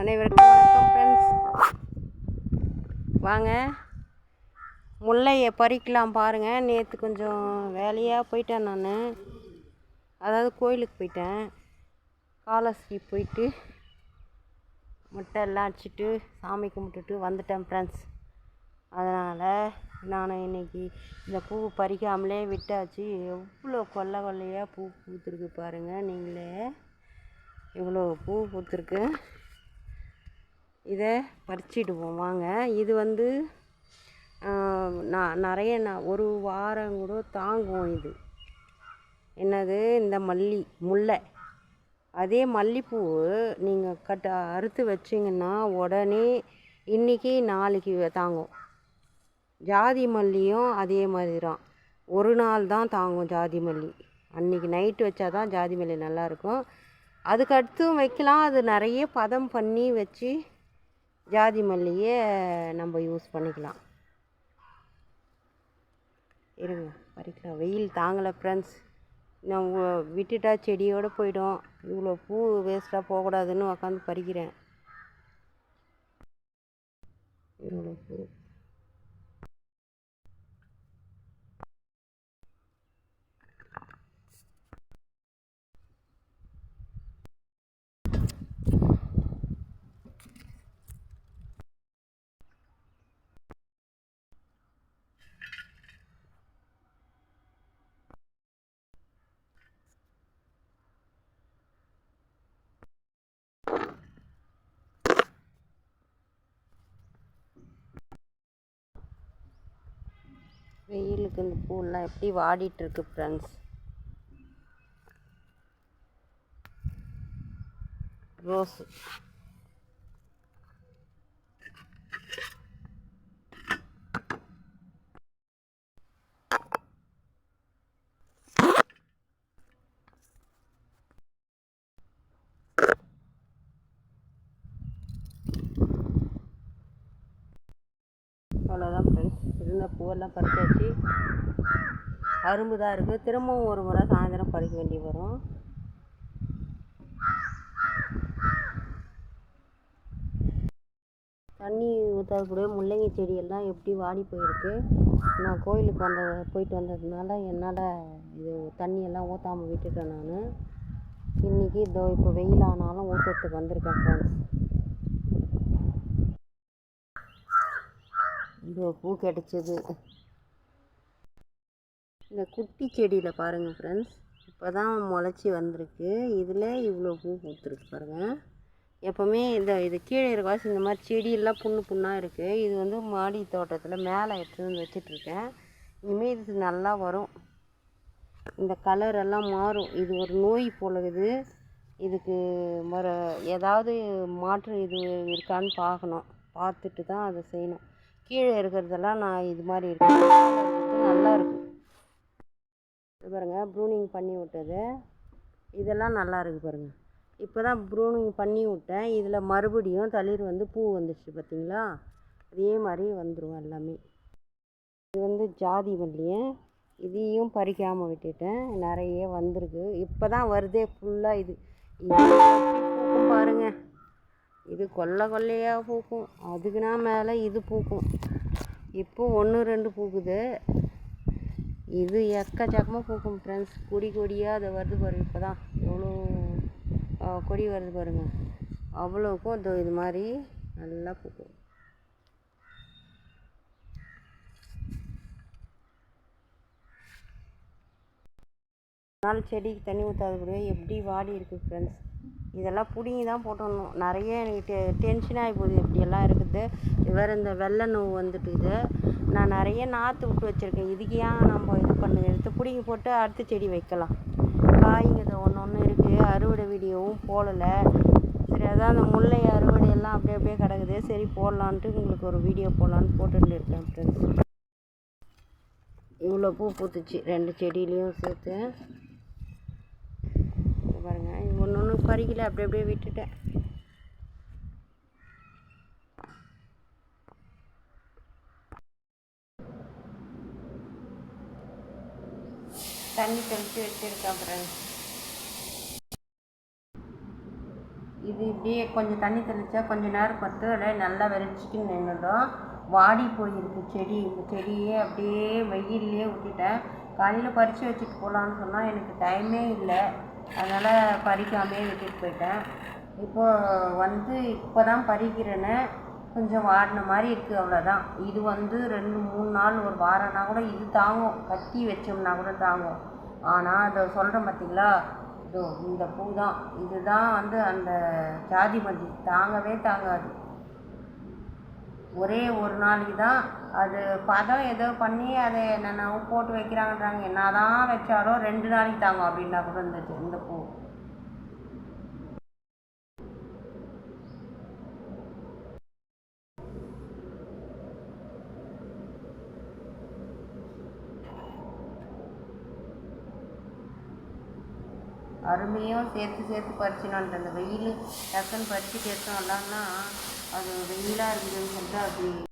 அனைவருக்கும் வணக்கம் ஃப்ரெண்ட்ஸ் வாங்க. முல்லையை பறிக்கலாம் பாருங்கள் நேற்று கொஞ்சம் வேலையாக போயிட்டேன் நான். அதாவது கோயிலுக்கு போயிட்டேன். காலஸ்ரீ போயிட்டு முட்டை எல்லாம் அடிச்சுட்டு சாமி கும்பிட்டுட்டு வந்துட்டேன் ஃப்ரெண்ட்ஸ் அதனால் நான் இன்னைக்கு இந்த பூ பறிக்காமலே விட்டாச்சு. எவ்வளோ கொல்லை கொல்லையாக பூ பூத்துருக்கு பாருங்கள் நீங்களே இவ்வளோ பூ பூத்துருக்கு. இதை பறிச்சிடுவோம். வாங்க இது வந்து நான் நிறைய நான் ஒரு வாரம் கூட தாங்கும் இது. என்னது? இந்த மல்லி முல்லை. அதே மல்லிப்பூ நீங்கள் கட்ட அறுத்து வச்சிங்கன்னா உடனே இன்றைக்கி நாளைக்கு தாங்கும். ஜாதி மல்லியும் அதே மாதிரி தான் ஒரு நாள் தான் தாங்கும் ஜாதி மல்லி. அன்றைக்கி நைட்டு வச்சா தான் ஜாதி மல்லி நல்லாயிருக்கும் அதுக்கு அடுத்தும் வைக்கலாம். அது நிறைய பதம் பண்ணி வச்சு ஜாதி மல்லியே நம்ம யூஸ் பண்ணிக்கலாம். இருங்க பறிக்கலாம். வெயில் தாங்கலை ஃப்ரெண்ட்ஸ் நான் விட்டுட்டா செடியோடு போயிடும். இவ்வளோ பூ வேஸ்ட்டாக போகக்கூடாதுன்னு உக்காந்து பறிக்கிறேன். இவ்வளோ பூ. வெயிலுக்கு இந்த பூலாம் எப்படி வாடிட்டுருக்கு ஃப்ரெண்ட்ஸ் ரோஸு அவ்வளோதான் ஃப்ரெண்ட்ஸ் பூவெல்லாம் பூவெல்லாம் வச்சு அரும்பு தான் இருக்குது திரும்பவும் ஒரு முறை சாயந்தரம் பறிக்க வேண்டி வரும். தண்ணி ஊற்றாத முள்ளங்கி செடியெல்லாம் எப்படி வாடி போயிருக்கு? நான் கோயிலுக்கு வந்த போயிட்டு வந்ததுனால என்னால் இது தண்ணியெல்லாம் ஊற்றாமல் விட்டுட்டேன் நான். இன்றைக்கி இதோ இப்போ வெயில் ஆனாலும் ஊற்றுறதுக்கு வந்திருக்கேன் ஃப்ரெண்ட்ஸ் இவ்வளோ பூ கிடச்சிது. இந்த குட்டி செடியில் பாருங்கள் ஃப்ரெண்ட்ஸ் இப்போ தான் முளைச்சி வந்திருக்கு. இதில் இவ்வளோ பூ பூத்துருக்கு பாருங்கள் எப்போவுமே இந்த இது கீழே இருக்கவாசி இந்த மாதிரி செடியெல்லாம் புண்ணு புண்ணாக இருக்குது இது வந்து மாடி தோட்டத்தில் மேலே எடுத்துகிட்டு வந்து வச்சிட்ருக்கேன். இனிமேல் இது நல்லா வரும். இந்த கலர் எல்லாம் மாறும். இது ஒரு நோய் போல இது இதுக்கு மர ஏதாவது மாற்று இது இருக்கான்னு பார்க்கணும். பார்த்துட்டு தான் அதை செய்யணும். கீழே இருக்கிறதெல்லாம் நான் இது மாதிரி இருக்கு நல்லா இருக்கு. இது பாருங்கள் ப்ரூனிங் பண்ணி விட்டது. இதெல்லாம் நல்லா இருக்குது பாருங்கள் இப்போ தான் ப்ரூனிங் பண்ணி விட்டேன். இதில் மறுபடியும் தளிர் வந்து பூ வந்துடுச்சு பார்த்தீங்களா அதே மாதிரி வந்துடும் எல்லாமே. இது வந்து ஜாதி மல்லி இதையும் பறிக்காமல் விட்டுட்டேன். நிறைய வந்திருக்கு. இப்போ தான் வருதே ஃபுல்லாக இது. பாருங்கள் இது கொல்லை கொல்லையாக பூக்கும். அதுக்குனா மேலே இது பூக்கும். இப்போ ஒன்று ரெண்டு பூக்குது. இது எக்கச்சக்கமாக பூக்கும் ஃப்ரெண்ட்ஸ் கொடி கொடியாக அது வருது பாருங்க இப்போ தான் எவ்வளோ கொடி வருது பாருங்கள் அவ்வளோக்கும் அது இது மாதிரி நல்லா பூக்கும். நாள் செடிக்கு தண்ணி ஊற்றாத கூட எப்படி வாடி இருக்குது ஃப்ரெண்ட்ஸ் இதெல்லாம் பிடுங்கி தான் போட்டணும் நிறைய எனக்கு டெ டென்ஷனாகி போகுது. இப்படியெல்லாம் இருக்குது. வேறு இந்த வெள்ளை நோவு வந்துட்டுது நான் நிறைய நாற்று விட்டு வச்சுருக்கேன். இதுக்கு ஏன் நம்ம இது பண்ண எடுத்து பிடுங்கி போட்டு அடுத்த செடி வைக்கலாம். காய்ங்க ஒன்று ஒன்று இருக்குது அறுவடை வீடியோவும் போடலை. சரி அதான் அந்த முல்லை அறுவடை எல்லாம் அப்படியே அப்படியே கிடக்குது. சரி போடலான்ட்டு உங்களுக்கு ஒரு வீடியோ போடலான்னு போட்டுட்டு இருக்கேன் ஃப்ரெண்ட்ஸ் இவ்வளோ பூ பூத்துச்சு. ரெண்டு செடியிலையும் சேர்த்து பாருங்க ஒன்று ஒன்று பறிக்கல அப்படி அப்படியே விட்டுட்டேன். தண்ணி தெளித்து வச்சுருக்கேன் ஃப்ரெண்ட்ஸ் இது இப்படியே கொஞ்சம் தண்ணி தெளித்தா கொஞ்சம் நேரம் பார்த்து அப்படியே நல்லா வெறிச்சிட்டு நின்றுடும் வாடி போயிருக்கு செடி இந்த செடியே அப்படியே வெயிலே விட்டுட்டேன். காலையில் பறித்து வச்சுட்டு போகலான்னு சொன்னால் எனக்கு டைமே இல்லை. அதனால் பறிக்காமே விட்டுட்டு போயிட்டேன். இப்போது வந்து இப்போ தான் பறிக்கிறேன்னு கொஞ்சம் வாடின மாதிரி இருக்குது அவ்வளோதான் இது வந்து ரெண்டு மூணு நாள் ஒரு வாரம்னா கூட இது தாங்கும். கட்டி வச்சோம்னா கூட தாங்கும். ஆனால் அதை சொல்கிறேன் பார்த்தீங்களா இதோ இந்த பூ தான் இதுதான் வந்து அந்த ஜாதி மல்லி. தாங்கவே தாங்காது. ஒரே ஒரு நாளைக்கு தான் அது பதம் ஏதோ பண்ணி அதை என்னென்னவோ போட்டு வைக்கிறாங்கன்றாங்க. என்ன தான் வச்சாலும் ரெண்டு நாளைக்கு தாங்க அப்படின்னா கூட இருந்துச்சு இந்த பூ. அருமையும் சேர்த்து சேர்த்து பறிச்சுனான்ட்டு அந்த வெயில் டக்குன்னு பறித்து சேர்த்தோம் இல்லைன்னா அது வெயிலாக இருக்குதுன்னு சொல்லிட்டு அப்படி